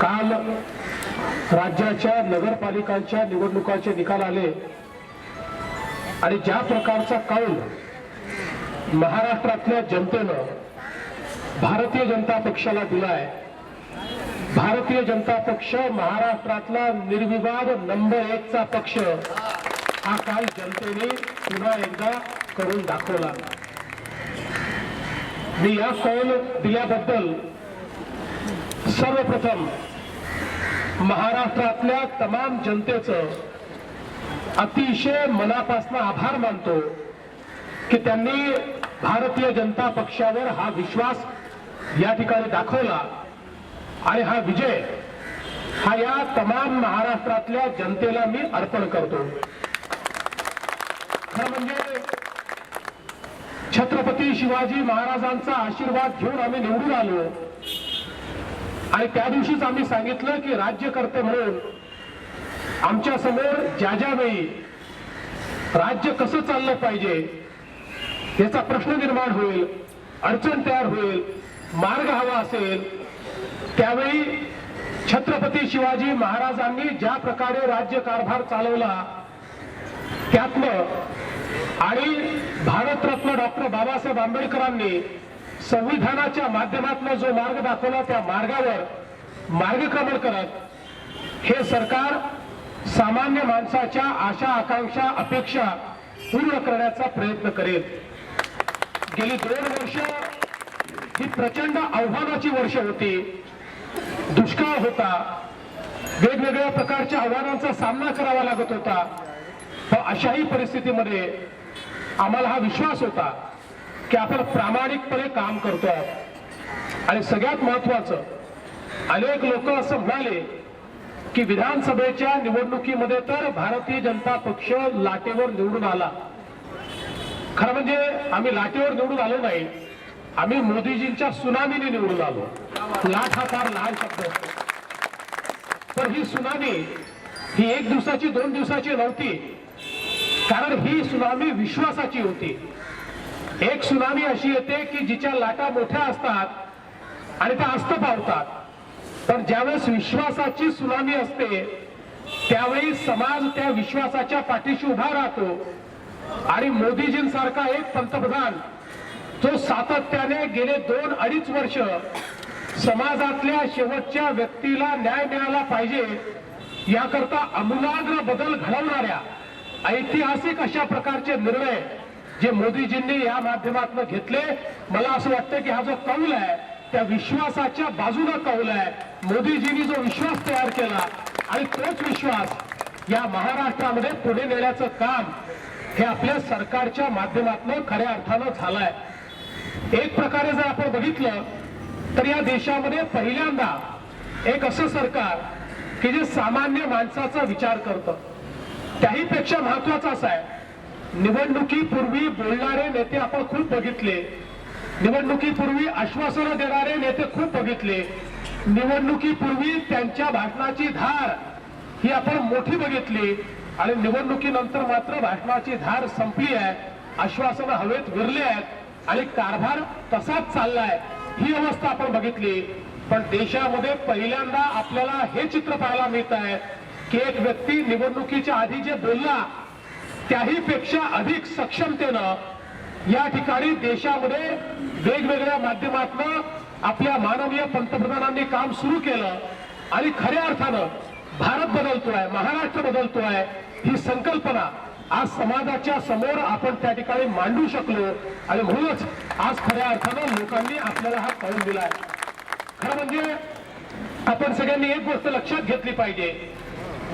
काल राज्याच्या नगरपालिकांच्या निवडणुकांचे निकाल आले. आणि ज्या प्रकारचा कौल महाराष्ट्रातल्या जनतेनं भारतीय जनता पक्षाला दिलाय भारतीय जनता पक्ष महाराष्ट्रातला निर्विवाद नंबर एकचा पक्ष हा काल जनतेने पुन्हा एकदा करून दाखवला. मी या कौल दिल्याबद्दल सर्वप्रथम महाराष्ट्रातल्या तमाम जनतेचं अतिशय मनापासून आभार मानतो की त्यांनी भारतीय जनता पक्षावर हा विश्वास या ठिकाणी दाखवला आणि हा विजय हा या तमाम महाराष्ट्रातल्या जनतेला मी अर्पण करतो. खरं म्हणजे छत्रपती शिवाजी महाराजांचा आशीर्वाद घेऊन आम्ही निवडून आलो. आणि त्या दिवशीच आम्ही सांगितलं की राज्यकर्ते म्हणून आमच्यासमोर ज्या ज्या वेळी राज्य कसं चाललं पाहिजे याचा प्रश्न निर्माण होईल अडचण तयार होईल मार्ग हवा असेल त्यावेळी छत्रपती शिवाजी महाराजांनी ज्या प्रकारे राज्यकारभार चालवला त्यातनं आणि भारतरत्न डॉक्टर बाबासाहेब आंबेडकरांनी संविधानाच्या माध्यमातून जो मार्ग दाखवला त्या मार्गावर मार्गक्रमण करत हे सरकार सामान्य माणसाच्या आशा आकांक्षा अपेक्षा पूर्ण करण्याचा प्रयत्न करेल. गेली दोन वर्ष ही प्रचंड आव्हानाची वर्ष होती. दुष्काळ होता. वेगवेगळ्या प्रकारच्या आव्हानांचा सामना करावा लागत होता. पण अशाही परिस्थितीमध्ये आम्हाला हा विश्वास होता. की आपण प्रामाणिकपणे काम करतोय. आणि सगळ्यात महत्वाचं अनेक लोक असं म्हणाले की विधानसभेच्या निवडणुकीमध्ये तर भारतीय जनता पक्ष लाटेवर निवडून आला. खरं म्हणजे आम्ही लाटेवर निवडून आलो नाही आम्ही मोदीजींच्या सुनामीने निवडून आलो. लाट हा फार लहान शब्द असतो पण ही सुनामी ही एक दिवसाची दोन दिवसाची नव्हती. कारण ही सुनामी विश्वासाची होती. एक सुनामी अशी येते की जिच्या लाटा मोठ्या असतात आणि त्या अस्त पावतात. पण ज्यावेळेस विश्वासाची सुनामी असते त्यावेळी समाज त्या विश्वासाच्या पाठीशी उभा राहतो. आणि मोदीजींसारखा एक पंतप्रधान जो सातत्याने गेले दोन अडीच वर्ष समाजातल्या शेवटच्या व्यक्तीला न्याय मिळाला पाहिजे याकरता अमूलाग्र बदल घडवणाऱ्या ऐतिहासिक अशा प्रकारचे निर्णय जे मोदीजींनी या माध्यमातून घेतले मला असं वाटतं की हा जो कौल आहे त्या विश्वासाच्या बाजूला कौल आहे. मोदीजींनी जो विश्वास तयार केला आणि तोच विश्वास या महाराष्ट्रामध्ये पुढे नेण्याचं काम हे आपल्या सरकारच्या माध्यमातून खऱ्या अर्थानं झालंय. एक प्रकारे जर आपण बघितलं तर या देशामध्ये पहिल्यांदा एक असं सरकार की जे सामान्य माणसाचा विचार करतं. त्याही पेक्षा महत्वाचं असं आहे. निवडणुकीपूर्वी बोलणारे नेते आपण खूप बघितले. निवडणुकीपूर्वी आश्वासनं देणारे नेते खूप बघितले. निवडणुकीपूर्वी त्यांच्या भाषणाची धार ही आपण मोठी बघितली. आणि निवडणुकीनंतर मात्र भाषणाची धार संपली आहे. आश्वासनं हवेत विरले आहेत. आणि कारभार तसाच चाललाय. ही अवस्था आपण बघितली. पण देशामध्ये पहिल्यांदा आपल्याला हे चित्र पाहायला मिळत आहे की एक व्यक्ती निवडणुकीच्या आधी जे बोलला त्याही पेक्षा अधिक सक्षमतेनं या ठिकाणी देशामध्ये वेगवेगळ्या माध्यमातून आपल्या माननीय पंतप्रधानांनी काम सुरू केलं आणि खऱ्या अर्थानं भारत बदलतोय महाराष्ट्र बदलतोय ही संकल्पना आज समाजाच्या समोर आपण त्या ठिकाणी मांडू शकलो आणि म्हणूनच आज खऱ्या अर्थानं लोकांनी आपल्याला हा कळून दिलाय खरं म्हणजे आपण सगळ्यांनी एक गोष्ट लक्षात घेतली पाहिजे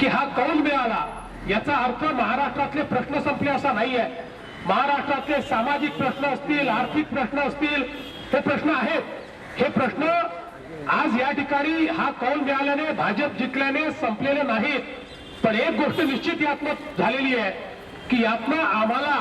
की हा कौल मिळाला याचा अर्थ महाराष्ट्रातले प्रश्न संपले असा नाहीये. महाराष्ट्रातले सामाजिक प्रश्न असतील आर्थिक प्रश्न असतील हे प्रश्न आहेत. हे प्रश्न आज या ठिकाणी हा कौल मिळाल्याने भाजप जिंकल्याने संपलेले नाहीत. पण एक गोष्ट निश्चित यातनं झालेली आहे की यातनं आम्हाला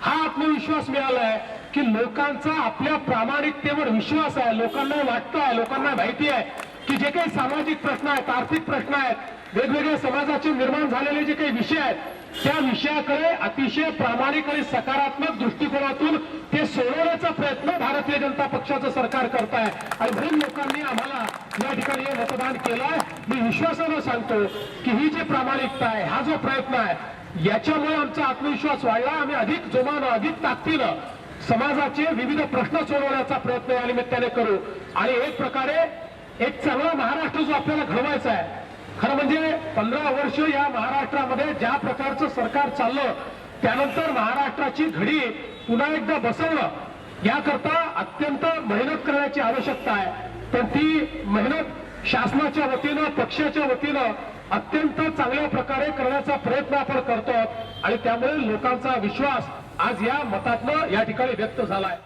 हा आत्मविश्वास मिळालाय की लोकांचा आपल्या प्रामाणिकतेवर विश्वास आहे लोकांना वाटतं आहे लोकांना माहिती आहे. की जे काही सामाजिक प्रश्न आहेत आर्थिक प्रश्न आहेत वेगवेगळ्या समाजाचे निर्माण झालेले जे काही विषय आहेत त्या विषयाकडे अतिशय प्रामाणिक आणि सकारात्मक दृष्टिकोनातून ते सोडवण्याचा प्रयत्न भारतीय जनता पक्षाचं सरकार करत आहे आणि म्हणून लोकांनी आम्हाला या ठिकाणी हे मतदान केलंय. मी विश्वासानं सांगतो की ही जी प्रामाणिकता आहे हा जो प्रयत्न आहे याच्यामुळे आमचा आत्मविश्वास वाढला. आम्ही अधिक जोमानं अधिक ताकदीनं समाजाचे विविध प्रश्न सोडवण्याचा प्रयत्न या निमित्ताने करू. आणि एक प्रकारे एक चांगला महाराष्ट्र जो आपल्याला घडवायचा आहे. खरं म्हणजे पंधरा वर्ष या महाराष्ट्रामध्ये ज्या प्रकारचं सरकार चाललं त्यानंतर महाराष्ट्राची घडी पुन्हा एकदा बसवणं याकरता अत्यंत मेहनत करण्याची आवश्यकता आहे. पण ती मेहनत शासनाच्या वतीनं पक्षाच्या वतीनं अत्यंत चांगल्या प्रकारे करण्याचा प्रयत्न आपण करतो आणि त्यामुळे लोकांचा विश्वास आज या मतातनं या ठिकाणी व्यक्त झालाय.